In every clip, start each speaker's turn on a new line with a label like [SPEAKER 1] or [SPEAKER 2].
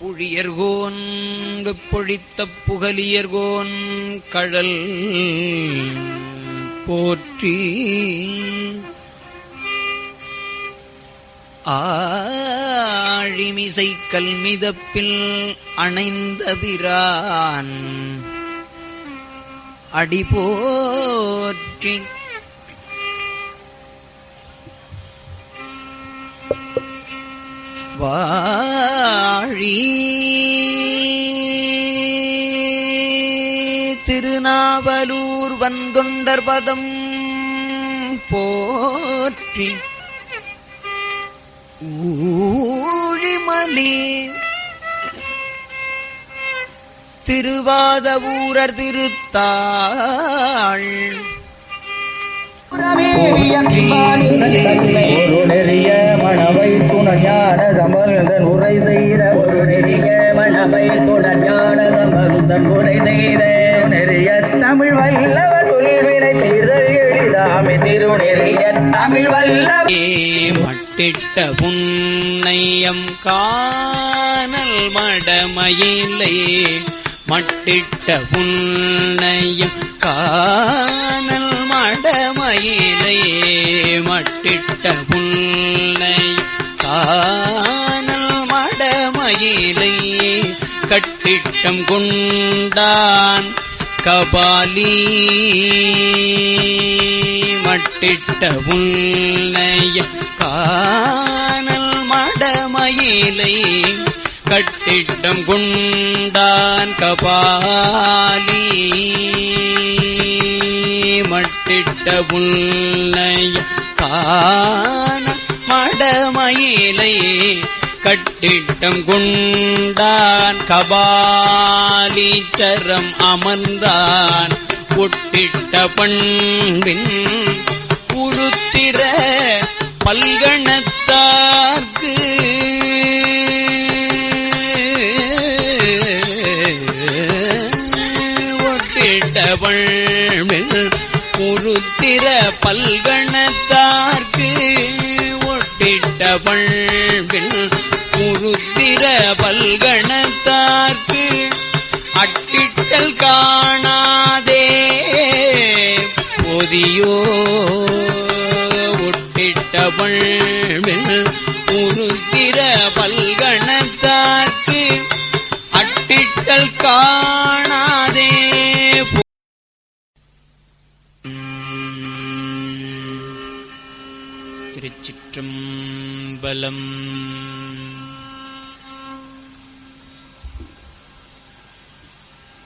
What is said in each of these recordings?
[SPEAKER 1] புழியர்கோன் பொழித்த புகலியர்கோன் கழல் போற்றி. ஆழிமிசை கல்மிதப்பில் அணைந்த பிரான் அடி வா வாழி திருநாவலூர் வந்தொண்டர் பதம் போற்றி. ஊழிமலி திருவாத ஊரர் திருத்தாள்.
[SPEAKER 2] சம்பந்தன் உரை செய்த நெறிய தமிழ் வல்லவர் தொல்வினை தீர்தல் எளிதாமை திருநெறிய தமிழ் வல்லவர்.
[SPEAKER 1] ஏ மட்டிட்ட புன்னையம் காணல் மடமயிலே மட்டிட்ட புன்னையம் காணல் மடமயிலே மட்டிட்ட புன்னை காணல் மடமயிலே கட்டிட்டம் கொண்டான் கபாலி மட்டிட்ட உன்னைய காணல் மடமயிலை கட்டிட்டம் கொண்டான் கபாலி மட்டிட்ட உன்னைய காண மடமயிலை கட்டிட்டம் கொண்டான் கபாலீச்சரம் அமர்ந்தான். ஒட்டிட்ட பண்பின் உருத்திர பல்கணத்தார்க்கு. ஒட்டிட்ட பண்பின் உருத்திர பல்கணத்தார்க்கு. ஒட்டிட்ட அட்டிட்டல் காணாதே. பொதியோ ஒட்டிட்ட உருத்திர பல்கணத்தாக்கு அட்டிட்டல் காணாதே. திருச்சிற்றம்பலம்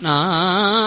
[SPEAKER 1] நான்